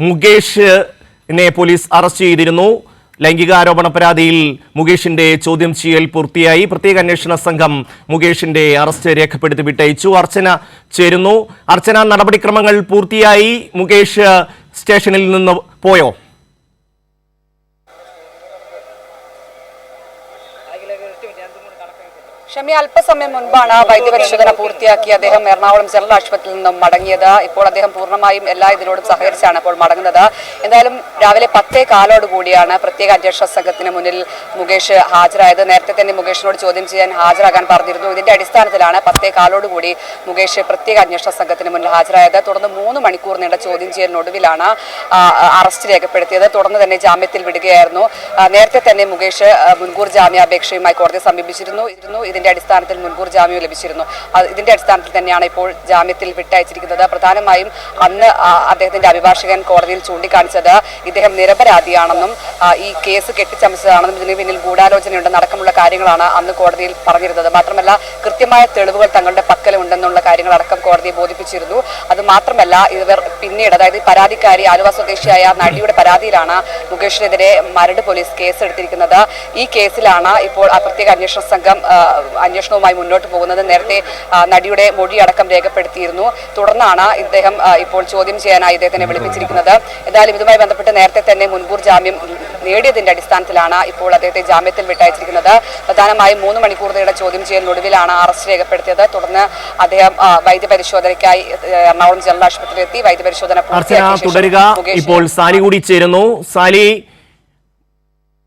മുകേഷിനെ police arrest ചെയ്തിരുന്നു. ലൈംഗികാരോപണ പരാതിയിൽ മുകേഷിന്റെ ചോദ്യം ചെയ്യൽ പൂർത്തിയായി. പ്രത്യേക അന്വേഷണ സംഘം മുകേഷിന്റെ അറസ്റ്റ് രേഖപ്പെടുത്തി വിട്ടയച്ചു. അർച്ചന ചേരുന്നു. അർച്ചന നടപടിക്രമങ്ങൾ പൂർത്തിയായി. മുകേഷ് സ്റ്റേഷനിൽ നിന്ന് പോയോ? ഷമി അല്പസമയം മുൻപാണ് വൈദ്യപരിശോധന പൂർത്തിയാക്കി അദ്ദേഹം എറണാകുളം ജനറൽ ആശുപത്രിയിൽ നിന്നും മടങ്ങിയത്. ഇപ്പോൾ അദ്ദേഹം പൂർണമായും എല്ലാ ഇതിനോടും സഹകരിച്ചാണ് ഇപ്പോൾ മടങ്ങുന്നത്. എന്തായാലും രാവിലെ പത്തേ കാലോട് കൂടിയാണ് പ്രത്യേക അന്വേഷണ സംഘത്തിന് മുന്നിൽ മുകേഷ് ഹാജരായത്. നേരത്തെ തന്നെ മുകേഷിനോട് ചോദ്യം ചെയ്യാൻ ഹാജരാകാൻ പറഞ്ഞിരുന്നു. ഇതിന്റെ അടിസ്ഥാനത്തിലാണ് പത്തേ കാലോട് കൂടി മുകേഷ് പ്രത്യേക അന്വേഷണ സംഘത്തിന് മുന്നിൽ ഹാജരായത്. തുടർന്ന് മൂന്ന് മണിക്കൂർ നീണ്ട ചോദ്യം ചെയ്യലിനൊടുവിലാണ് അറസ്റ്റ് രേഖപ്പെടുത്തിയത്. തുടർന്ന് തന്നെ ജാമ്യത്തിൽ വിടുകയായിരുന്നു. നേരത്തെ തന്നെ മുകേഷ് മുൻകൂർ ജാമ്യാപേക്ഷയുമായി കോടതിയെ സമീപിച്ചിരുന്നു. ഇരുന്നു. ഇതിന്റെ അടിസ്ഥാനത്തിൽ മുൻകൂർ ജാമ്യം ലഭിച്ചിരുന്നു. ഇതിന്റെ അടിസ്ഥാനത്തിൽ തന്നെയാണ് ഇപ്പോൾ ജാമ്യത്തിൽ വിട്ടയച്ചിരിക്കുന്നത്. പ്രധാനമായും അന്ന് അദ്ദേഹത്തിന്റെ അഭിഭാഷകൻ കോടതിയിൽ ചൂണ്ടിക്കാണിച്ചത് ഇദ്ദേഹം നിരപരാധിയാണെന്നും ഈ കേസ് കെട്ടിച്ചമച്ചതാണെന്നും ഇതിന് പിന്നിൽ ഗൂഢാലോചനയുണ്ടെന്ന് അടക്കമുള്ള കാര്യങ്ങളാണ് അന്ന് കോടതിയിൽ പറഞ്ഞിരുന്നത്. മാത്രമല്ല കൃത്യമായ തെളിവുകൾ തങ്ങളുടെ പക്കലുണ്ടെന്നുള്ള കാര്യങ്ങളടക്കം കോടതിയെ ബോധിപ്പിച്ചിരുന്നു. അത് മാത്രമല്ല ഇവർ പിന്നീട് അതായത് പരാതിക്കാരി ആലുവ സ്വദേശിയായ നടിയുടെ പരാതിയിലാണ് മുകേഷിനെതിരെ മരട് പോലീസ് കേസ് എടുത്തിരിക്കുന്നത് ഈ കേസിലാണ് ഇപ്പോൾ പ്രത്യേക അന്വേഷണ സംഘം അന്വേഷണവുമായി മുന്നോട്ട് പോകുന്നത് നേരത്തെ നടിയുടെ മൊഴി അടക്കം രേഖപ്പെടുത്തിയിരുന്നു. തുടർന്നാണ് ഇദ്ദേഹം ഇപ്പോൾ ചോദ്യം ചെയ്യാനായി ഇദ്ദേഹത്തിനെ വിളിപ്പിച്ചിരിക്കുന്നത്. എന്തായാലും ഇതുമായി ബന്ധപ്പെട്ട് നേരത്തെ തന്നെ മുൻകൂർ ജാമ്യം നേടിയതിന്റെ അടിസ്ഥാനത്തിലാണ് ഇപ്പോൾ അദ്ദേഹത്തെ ജാമ്യത്തിൽ വിട്ടയച്ചിരിക്കുന്നത്. പ്രധാനമായും മൂന്ന് മണിക്കൂർ നീണ്ട ചോദ്യം ചെയ്യലിനൊടുവിലാണ് അറസ്റ്റ് രേഖപ്പെടുത്തിയത്. തുടർന്ന് അദ്ദേഹം വൈദ്യപരിശോധനയ്ക്കായി എറണാകുളം ജനറൽ ആശുപത്രിയിൽ എത്തി വൈദ്യപരിശോധന പൂർത്തിയാക്കി തുടരുക. ഇപ്പോൾ സാലി കൂടി ചേരുന്നു. സാലി